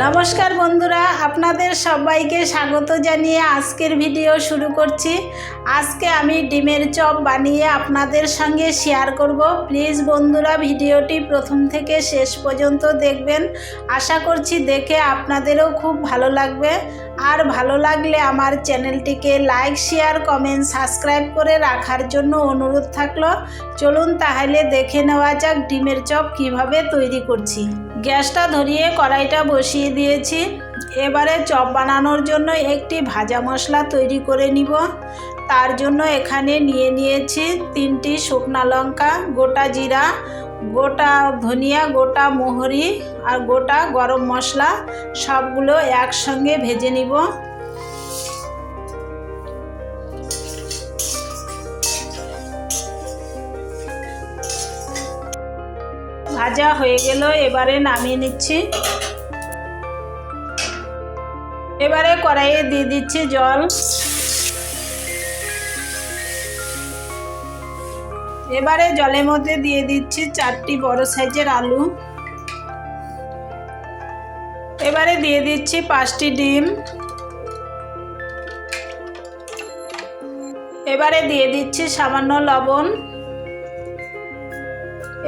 নমস্কার বন্ধুরা, আপনাদের সবাইকে স্বাগত জানিয়ে আজকের ভিডিও শুরু করছি। আজকে আমি ডিমের চপ বানিয়ে আপনাদের সঙ্গে শেয়ার করব। প্লিজ বন্ধুরা ভিডিওটি প্রথম থেকে শেষ পর্যন্ত দেখবেন। আশা করছি দেখে আপনাদেরও খুব ভালো লাগবে। আর ভালো লাগলে আমার চ্যানেলটিকে লাইক শেয়ার কমেন্ট সাবস্ক্রাইব করে রাখার জন্য অনুরোধ থাকল। চলুন তাহলে দেখে নেওয়া যাক ডিমের চপ কীভাবে তৈরি করছি। গ্যাসটা ধরিয়ে কড়াইটা বসিয়ে দিয়েছি। এবারে চপ বানানোর জন্য একটি ভাজা মশলা তৈরি করে নিব। তার জন্য এখানে নিয়ে নিয়েছি তিনটি শুকনা লঙ্কা, গোটা জিরা, গোটা ধনিয়া, গোটা মোহরি আর গোটা গরম মশলা। সবগুলো একসঙ্গে ভেজে নিব। ভাজা হয়ে গেল, এবারে নামিয়ে নিচ্ছি। এবারে কড়াইয়ে দিয়ে দিচ্ছি জল। এবারে জলের মধ্যে দিয়ে দিচ্ছি চারটি বড় সাইজের আলু। এবারে দিয়ে দিচ্ছি পাঁচটি ডিম। এবারে দিয়ে দিচ্ছি সামান্য লবণ।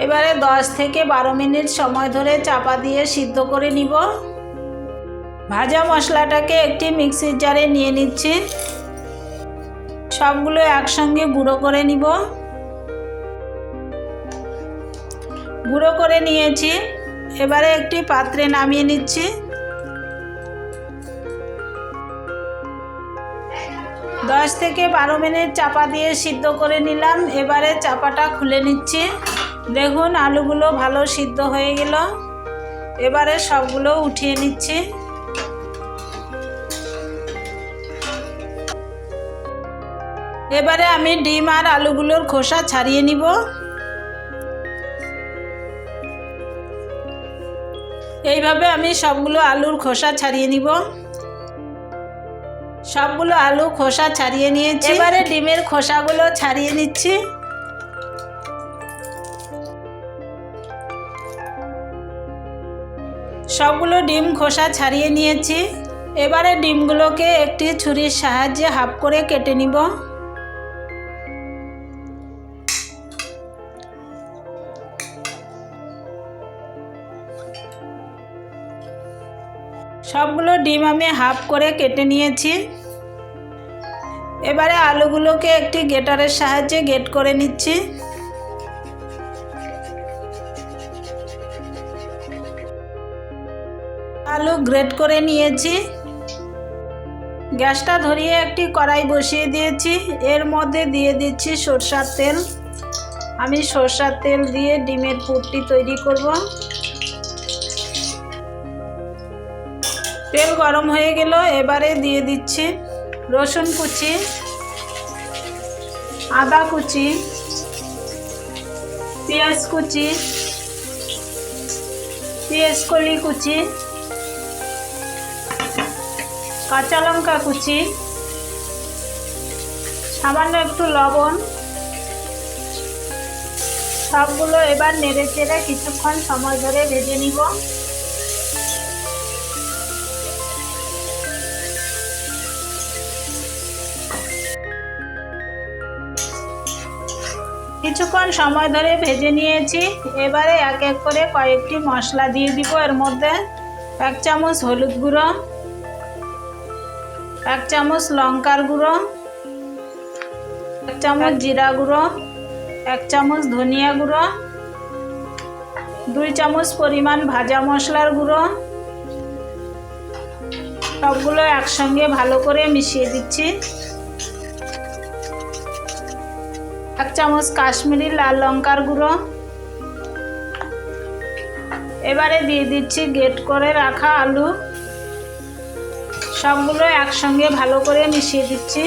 এবারে দশ থেকে বারো মিনিট সময় ধরে চাপা দিয়ে সিদ্ধ করে নিব। ভাজা মশলাটাকে একটি মিক্সির জারে নিয়ে নিচ্ছি। সবগুলো একসঙ্গে গুঁড়ো করে নিব। গুঁড়ো করে নিয়েছি। এবারে একটি পাত্রে নামিয়ে নিচ্ছি। দশ থেকে বারো মিনিট চাপা দিয়ে সিদ্ধ করে নিলাম। এবারে চাপাটা খুলে নিচ্ছি। দেখুন, আলুগুলো ভালো সিদ্ধ হয়ে গেল। এবারে সবগুলো উঠিয়ে নিচ্ছি। এবারে আমি ডিম আর আলুগুলোর খোসা ছাড়িয়ে নিব। এইভাবে আমি সবগুলো আলুর খোসা ছাড়িয়ে নিব। সবগুলো আলু খোসা ছাড়িয়ে নিয়েছি। এবারে ডিমের খোসাগুলো ছাড়িয়ে নিচ্ছি। সবগুলো ডিম খোসা ছাড়িয়ে নিয়েছি। এবারে ডিমগুলোকে একটি ছুরির সাহায্যে হাফ করে কেটে নিব। সবগুলো ডিম আমি হাফ করে কেটে নিয়েছি। এবারে আলুগুলোকে একটি গেটারের সাহায্যে গেট করে নিচ্ছি। আলু গ্রেট করে নিয়েছি। গ্যাসটা ধরিয়ে একটি কড়াই বসিয়ে দিয়েছি। এর মধ্যে দিয়ে দিচ্ছি সরষার তেল। আমি সরষার তেল দিয়ে ডিমের পুরটি তৈরি করব। তেল গরম হয়ে গেল, এবারে দিয়ে দিচ্ছি রসুন কুচি, আদা কুচি, পেঁয়াজ কুচি, পেঁয়াজ কলি কুচি কাঁচা লঙ্কা কুচি, সামান্য একটু লবণ, সবগুলো এবার নেড়ে চেড়ে কিছুক্ষণ সময় ধরে ভেজে নিব। কিছুক্ষণ সময় ধরে ভেজে নিয়েছি। এবারে এক এক করে কয়েকটি মশলা দিয়ে দিব এর মধ্যে। এক চামচ হলুদ গুঁড়ো এক চামচ লঙ্কার গুঁড়ো, এক চামচ জিরা গুঁড়ো, এক চামচ ধনিয়া গুঁড়ো, দুই চামচ পরিমাণ ভাজা মশলার গুঁড়ো। সবগুলো একসঙ্গে ভালো করে মিশিয়ে দিচ্ছি। এক চামচ কাশ্মীরি লাল লঙ্কার গুঁড়ো। এবারে দিয়ে দিচ্ছি গেট করে রাখা আলু। সবগুলো একসঙ্গে ভালো করে মিশিয়ে দিচ্ছি।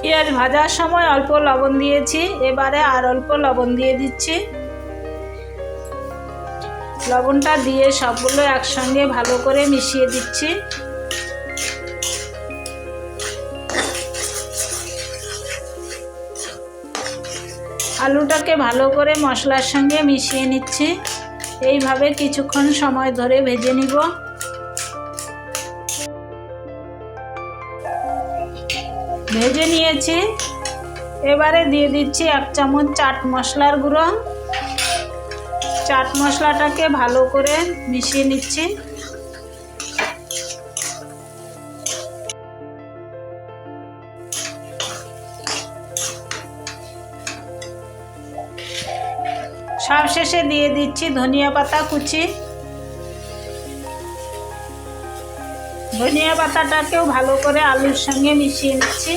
পেঁয়াজ ভাজার সময় অল্প লবণ দিয়েছি, এবারে আর অল্প লবণ দিয়ে দিচ্ছি। লবণটা দিয়ে সবগুলো একসঙ্গে ভালো করে মিশিয়ে দিচ্ছি। আলুটাকে ভালো করে মশলার সঙ্গে মিশিয়ে নিচ্ছি। এইভাবে কিছুক্ষণ সময় ধরে ভেজে নিব। ভেজে নিয়েছি। এবারে দিয়ে দিচ্ছি এক চামচ চাট মশলার গুঁড়ো। চাট মশলাটাকে ভালো করে মিশিয়ে নিচ্ছি। সব শেষে দিয়ে দিচ্ছি ধনিয়া পাতা, কুচি। ধনিয়া পাতাটাকেও ভালো করে আলুর সঙ্গে মিশিয়ে নিচ্ছি।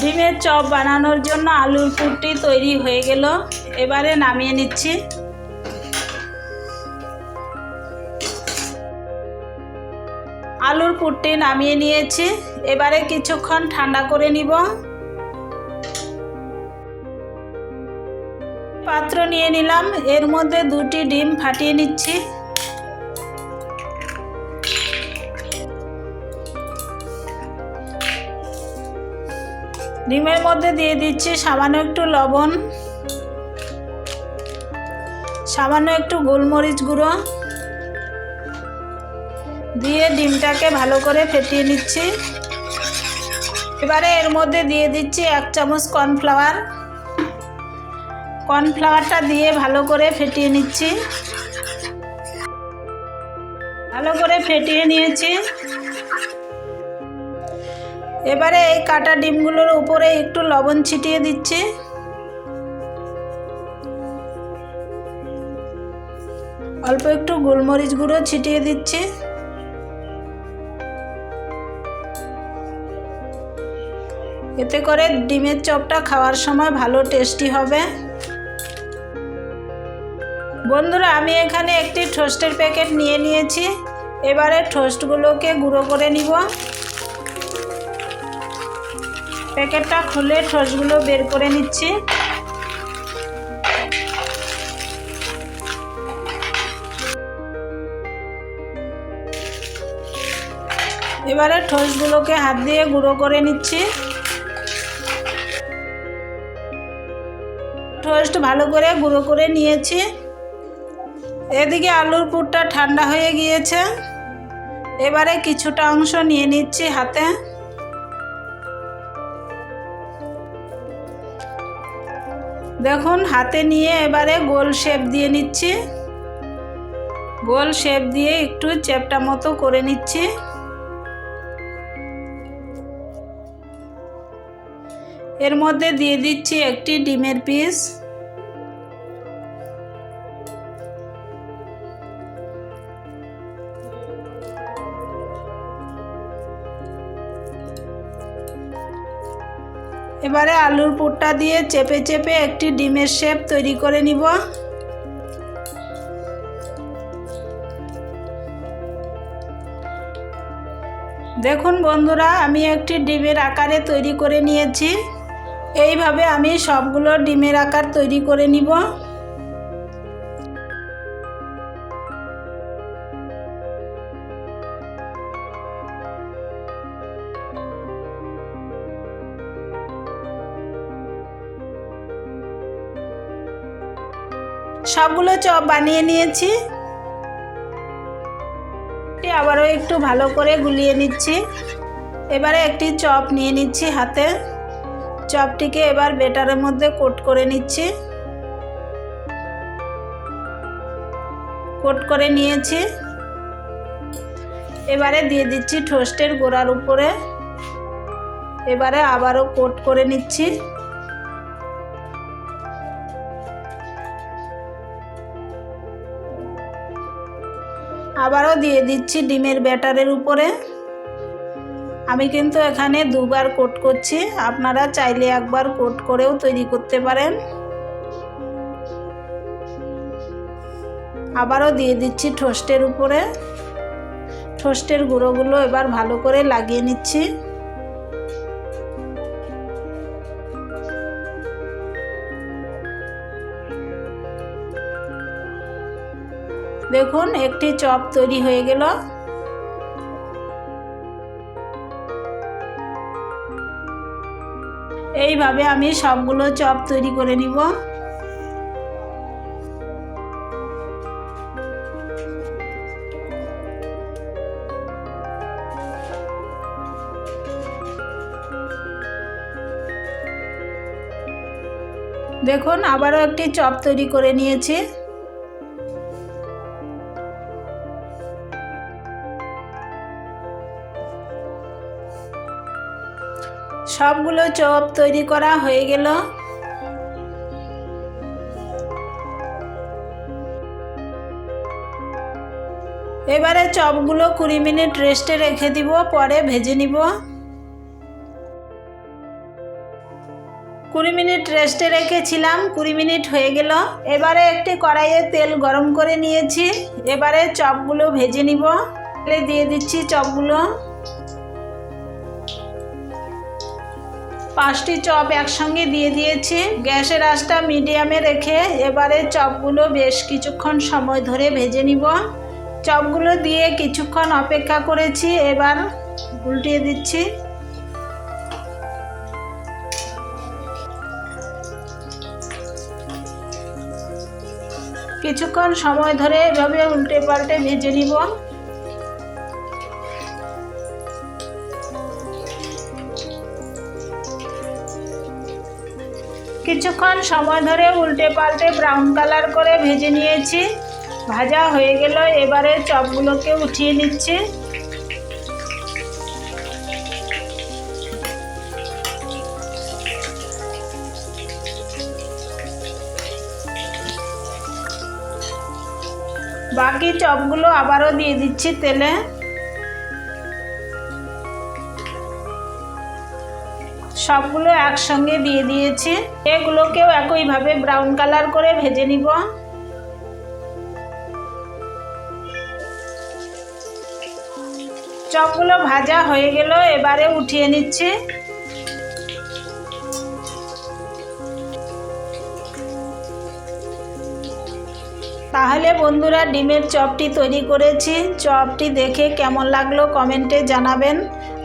ডিমের চপ বানানোর জন্য আলুর পুরটি তৈরি হয়ে গেল। এবারে নামিয়ে নিচ্ছি। আলুর পুরটি নামিয়ে নিয়েছি। এবারে কিছুক্ষণ ঠান্ডা করে নিব। পাত্র নিয়ে নিলাম। এর মধ্যে দুটি ডিম ফাটিয়ে নিচ্ছি। ডিমের মধ্যে দিয়ে দিচ্ছি সামান্য একটু লবণ, সামান্য একটু গোলমরিচ গুঁড়ো। দিয়ে ডিমটাকে ভালো করে ফেটিয়ে নিচ্ছি। এবারে এর মধ্যে দিয়ে দিচ্ছি এক চামচ কর্নফ্লাওয়ার। কর্নফ্লাওয়ারটা দিয়ে ভালো করে ফেটিয়ে নিচ্ছি। ভালো করে ফেটিয়ে নিয়েছি। এবারে এই কাটা ডিমগুলোর উপরে একটু লবণ ছিটিয়ে দিচ্ছি। অল্প একটু গোলমরিচ গুঁড়ো ছিটিয়ে দিচ্ছি। এতে করে ডিমের চপটা খাওয়ার সময় ভালো টেস্টি হবে। বন্ধুরা, আমি এখানে একটি টোস্টের প্যাকেট নিয়ে নিয়েছি। এবারে টোস্টগুলোকে গুঁড়ো করে নিব। প্যাকেটটা খুলে টোস্টগুলো বের করে নিচ্ছি। এবারে টোস্টগুলোকে হাত দিয়ে গুঁড়ো করে নিচ্ছি। টোস্ট ভালো করে গুঁড়ো করে নিয়েছি। এদিকে আলুর পুরটা ঠান্ডা হয়ে গিয়েছে। এবারে কিছুটা অংশ নিয়ে নিচ্ছি হাতে। দেখুন, হাতে নিয়ে এবারে গোল শেপ দিয়ে নিচ্ছি। গোল শেপ দিয়ে একটু চ্যাপটা মতো করে নিচ্ছি। এর মধ্যে দিয়ে দিচ্ছি একটি ডিমের পিস। এবারে আলুর পুরটা দিয়ে চেপে চেপে একটি ডিমের শেপ তৈরি করে নিব। দেখুন বন্ধুরা, আমি একটি ডিমের আকারে তৈরি করে নিয়েছি। এইভাবে আমি সবগুলো ডিমের আকার তৈরি করে নিব। সবগুলো চপ বানিয়ে নিয়েছি। আবারও একটু ভালো করে গুলিয়ে নিচ্ছি। এবারে একটি চপ নিয়ে নিচ্ছি হাতে। চপটিকে এবার বেটারের মধ্যে কোট করে নিচ্ছি। কোট করে নিয়েছি। এবারে দিয়ে দিচ্ছি টোস্টের গোড়ার উপরে। এবারে আবারও কোট করে নিচ্ছি। আবারও দিয়ে দিচ্ছি ডিমের ব্যাটারের উপরে। আমি কিন্তু এখানে দুবার কোট করছি। আপনারা চাইলে একবার কোট করেও তৈরি করতে পারেন। আবারও দিয়ে দিচ্ছি টোস্টের উপরে। ঠোস্টের গুঁড়োগুলো এবার ভালো করে লাগিয়ে নিচ্ছি। দেখুন, একটি চপ তৈরি হয়ে গেল। এইভাবে আমি সবগুলো চপ তৈরি করে নিব। দেখুন আবারও একটি চপ তৈরি করে নিয়েছি। সবগুলো চপ তৈরি করা হয়ে গেল। এবারে চপগুলো কুড়ি মিনিট রেস্টে রেখে দিব, পরে ভেজে নিব। কুড়ি মিনিট রেস্টে রেখেছিলাম, কুড়ি মিনিট হয়ে গেল। এবারে একটি কড়াইয়ে তেল গরম করে নিয়েছি। এবারে চপগুলো ভেজে নিব। তেলে দিয়ে দিচ্ছি চপগুলো। পাঁচটি চপ একসঙ্গে দিয়ে দিয়েছি। গ্যাসের আঁচটা মিডিয়ামে রেখে এবারে চপগুলো বেশ কিছুক্ষণ সময় ধরে ভেজে নিব। চপগুলো দিয়ে কিছুক্ষণ অপেক্ষা করেছি, এবার উল্টিয়ে দিচ্ছি। কিছুক্ষণ সময় ধরে এভাবে উল্টে পাল্টে ভেজে নিব। কিছুক্ষণ সময় ধরে উল্টে পাল্টে ব্রাউন কালার করে ভেজে নিয়েছি। ভাজা হয়ে গেল, এবারে চপগুলোকে উঠিয়ে নিচ্ছি। বাকি চপগুলো আবারও দিয়ে দিচ্ছি তেলে। সবগুলো একসঙ্গে দিয়ে দিয়েছি। এগুলোকেও একইভাবে ব্রাউন কালার করে ভেজে নিব। চপগুলো ভাজা হয়ে গেল, এবারে উঠিয়ে নিচ্ছি। তাহলে বন্ধুরা, ডিমের চপটি তৈরি করেছি। চপটি দেখে কেমন লাগল কমেন্টে জানাবেন।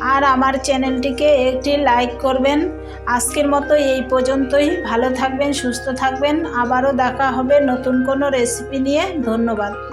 আর আমার চ্যানেলটিকে একটি লাইক করবেন। আজকের মতো এই পর্যন্তই। ভালো থাকবেন, সুস্থ থাকবেন। আবারও দেখা হবে নতুন কোনো রেসিপি নিয়ে। ধন্যবাদ।